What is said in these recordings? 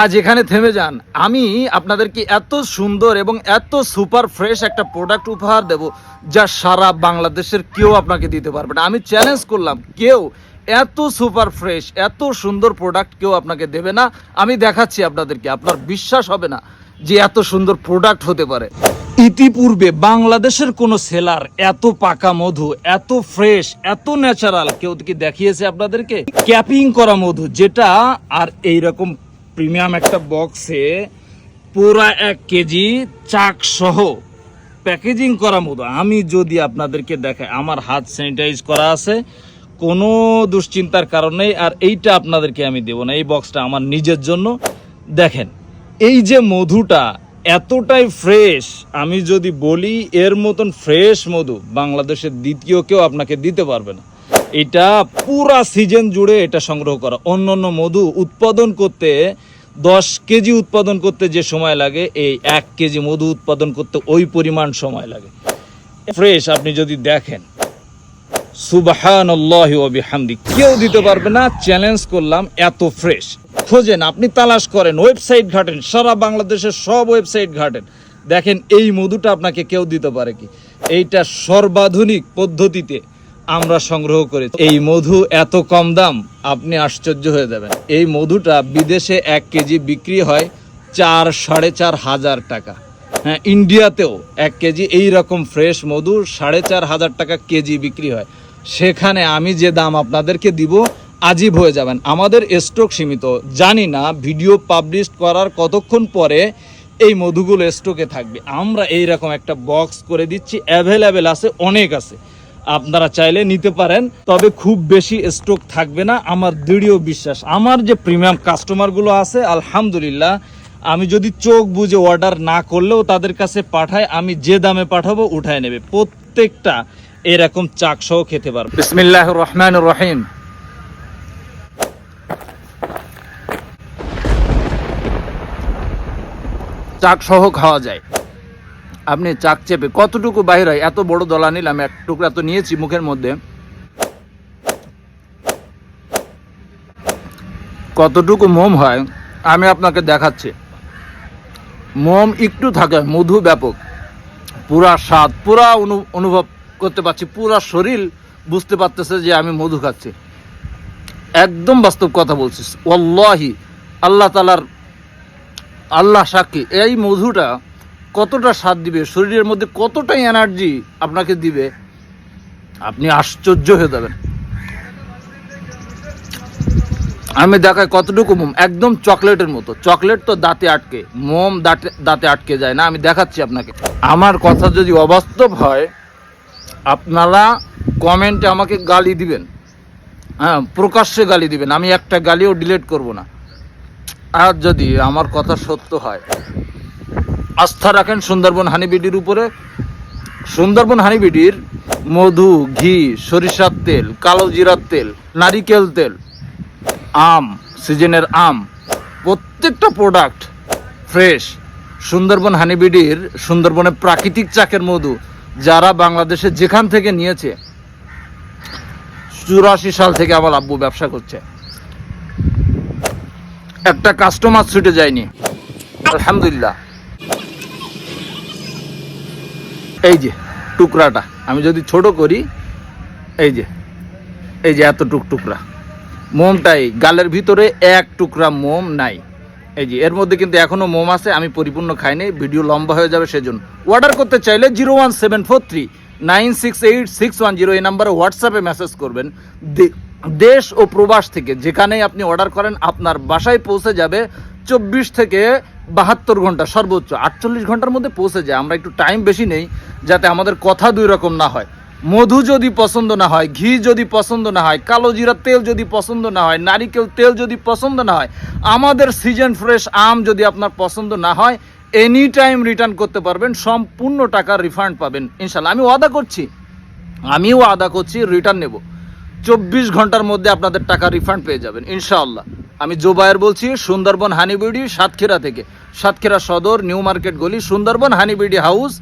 আজ এখানে থেমে যান। আমি আপনাদেরকে এত সুন্দর এবং এত সুপার ফ্রেশ একটা প্রোডাক্ট উপহার দেব যা সারা বাংলাদেশের কেউ আপনাকে দিতে পারবে না। আমি চ্যালেঞ্জ করলাম, কেউ এত সুপার ফ্রেশ, এত সুন্দর প্রোডাক্ট কেউ আপনাকে দেবে না। আমি দেখাচ্ছি আপনাদেরকে, আপনার বিশ্বাস হবে না যে এত সুন্দর প্রোডাক্ট হতে পারে। ইতিপূর্বে বাংলাদেশের কোনো সেলার এত পাকা মধু, এত ফ্রেশ, এত ন্যাচারাল কেউ কি দেখিয়েছে আপনাদেরকে? ক্যাপিং করা মধু যেটা আর এই রকম প্রিমিয়াম একটা বক্সে পুরা এক কেজি চাক সহ প্যাকেজিং করা মধু আমি যদি আপনাদেরকে দেখাই, আমার হাত স্যানিটাইজ করা আছে, কোনো দুশ্চিন্তার কারণে আর এইটা আপনাদেরকে আমি দেব না। এই বক্সটা আমার নিজের জন্য। দেখেন, এই যে মধুটা এতটাই ফ্রেশ আমি যদি বলি এর মতন ফ্রেশ মধু বাংলাদেশের দ্বিতীয় কেউ আপনাকে দিতে পারবে না। এটা পুরা সিজন জুড়ে এটা সংগ্রহ করা। অন্য অন্য মধু উৎপাদন করতে, দশ কেজি উৎপাদন করতে যে সময় লাগে, এই এক কেজি মধু উৎপাদন করতে ওই পরিমাণ সময় লাগে। ফ্রেশ আপনি যদি দেখেন সুবাহান কেউ দিতে পারবে না চ্যালেঞ্জ করলাম, এত ফ্রেশ খোঁজেন, আপনি তালাশ করেন ওয়েবসাইট ঘাটেন, সারা বাংলাদেশের সব ওয়েবসাইট ঘাটেন। দেখেন, এই মধুটা আপনাকে কেউ দিতে পারে কি? এইটা সর্বাধুনিক পদ্ধতিতে আমরা সংগ্রহ করি এই মধু এত কম দাম, আপনি আশ্চর্য হয়ে যাবেন। এই মধুটা বিদেশে এক কেজি বিক্রি হয় চার, সাড়ে চার হাজার টাকা। হ্যাঁ ইন্ডিয়াতেও এক কেজি এই রকম ফ্রেশ মধু সাড়ে চার হাজার টাকা কেজি বিক্রি হয়। সেখানে আমি যে দাম আপনাদেরকে দিব, আজীব হয়ে যাবেন। আমাদের স্টক সীমিত। জানি না ভিডিও পাবলিশ করার কতক্ষণ পরে এই মধুগুলো স্টকে থাকবে। আমরা এই রকম একটা বক্স করে দিচ্ছি। অ্যাভেলেবেল আছে, অনেক আছে। আপনারা চাইলে নিতে পারেন, তবে খুব বেশি স্টক থাকবে না, আমার দৃঢ় বিশ্বাস। আমার যে প্রিমিয়াম কাস্টমারগুলো আছে, আলহামদুলিল্লাহ, আমি যদি চোখ বুঝে অর্ডার না করলেও তাদের কাছে পাঠাই, আমি যে দামে পাঠাবো উঠায় নেবে। প্রত্যেকটা এরকম চাক সহ খেতে পারবে। বিসমিল্লাহ রহমান রহিম। চাক সহ খাওয়া যায়। আপনি চাক চেপে কতটুকু বাইর হয়? এত বড় দলা নিলাম, এক টুকরা তো নিয়েছি মুখের মধ্যে। কতটুকু মোম হয়, আমি আপনাকে দেখাচ্ছি। মোম একটু থাকে, মধু ব্যাপক। পুরা স্বাদ, পুরা অনু- অনুভব করতে পারছি, পুরা শরীর বুঝতে পারতেছে যে আমি মধু খাচ্ছি। একদম বাস্তব কথা বলছিস। ওল্লাহি আল্লাহ তালার আল্লাহ সাক্ষী। এই মধুটা কতটা স্বাদ দিবে? শরীরের মধ্যে কতটা এনার্জি আপনাকে দিবে? আপনি আশ্চর্য হয়ে যাবেন। আমি দেখাই কতটুকু মোম। একদম চকলেটের মতো। চকলেট তো দাঁতে আটকে। মোম দাঁতে দাঁতে আটকে যায় না। আমি দেখাচ্ছি আপনাকে। আমার কথা যদি অবাস্তব হয়, আপনারা কমেন্টে আমাকে গালি দিবেন। হ্যাঁ প্রকাশ্যে গালি দিবেন। আমি একটা গালিও ডিলিট করব না। আর যদি আমার কথা সত্য হয় আস্থা রাখেন সুন্দরবন হানিবিডির উপরে। সুন্দরবন হানিবিডির মধু, ঘি, সরিষার তেল, কালো জিরার তেল, নারিকেল তেল, আম, সিজনের আম, প্রত্যেকটা প্রোডাক্ট ফ্রেশ সুন্দরবন হানিবিডির সুন্দরবনের প্রাকৃতিক চাকের মধু যারা বাংলাদেশে যেখান থেকে নিয়েছে, চুরাশি সাল থেকে আমার আব্বু ব্যবসা করছে। একটা কাস্টমার ছুটে যায়নি। আলহামদুলিল্লাহ। এই যে টুকরাটা, আমি যদি ছোট করি, এই যে এই যে এত টুক টুকরা। মোমটাই, গালের ভিতরে এক টুকরা মোম নাই। এই যে, এর মধ্যে কিন্তু এখনও মোম আছে, আমি পরিপূর্ণ খাইনি ভিডিও লম্বা হয়ে যাবে সেজন্য। অর্ডার করতে চাইলে zero one seven four three nine six eight six one zero এই নাম্বারে হোয়াটসঅ্যাপে মেসেজ করবেন। দেশ ও প্রবাস থেকে যেখানেই আপনি অর্ডার করেন, আপনার বাসায় পৌঁছে যাবে চব্বিশ থেকে বাহাত্তর ঘণ্টা সর্বোচ্চ। আটচল্লিশ ঘণ্টার মধ্যে পৌঁছে যায়, আমরা একটু টাইম বেশি নেই। যাতে আমাদের কথা দুই রকম না হয়। মধু যদি পছন্দ না হয়, ঘি যদি পছন্দ না হয়, কালো জিরার তেল যদি পছন্দ না হয়, নারিকেল তেল যদি পছন্দ না হয়, আমাদের সিজন ফ্রেশ আম যদি আপনার পছন্দ না হয় এনি টাইম রিটার্ন করতে পারবেন, সম্পূর্ণ টাকা রিফান্ড পাবেন ইনশাল্লাহ আমি ওয়াদা করছি, আমিও আদা করছি রিটার্ন নেব। চব্বিশ ঘণ্টার মধ্যে আপনাদের টাকা রিফান্ড পেয়ে যাবেন, ইনশাআল্লাহ। আমি জোবায়ের বলছি, সুন্দরবন হানিবিডি সাতক্ষীরা থেকে। সাতক্ষীরা সদর, নিউ মার্কেট গলি, Sundarban honey B D house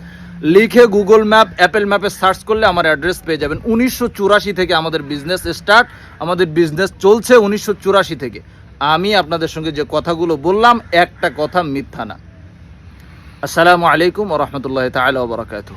লিখে গুগল ম্যাপ অ্যাপেল ম্যাপে সার্চ করলে আমার অ্যাড্রেস পেয়ে যাবেন। উনিশশো চুরাশি থেকে আমাদের বিজনেস স্টার্ট আমাদের বিজনেস চলছে উনিশশো চুরাশি থেকে। আমি আপনাদের সঙ্গে যে কথাগুলো বললাম, একটা কথা মিথ্যা না। আসসালামু আলাইকুম রহমতুল্লাহ তাহলে বরাকাতু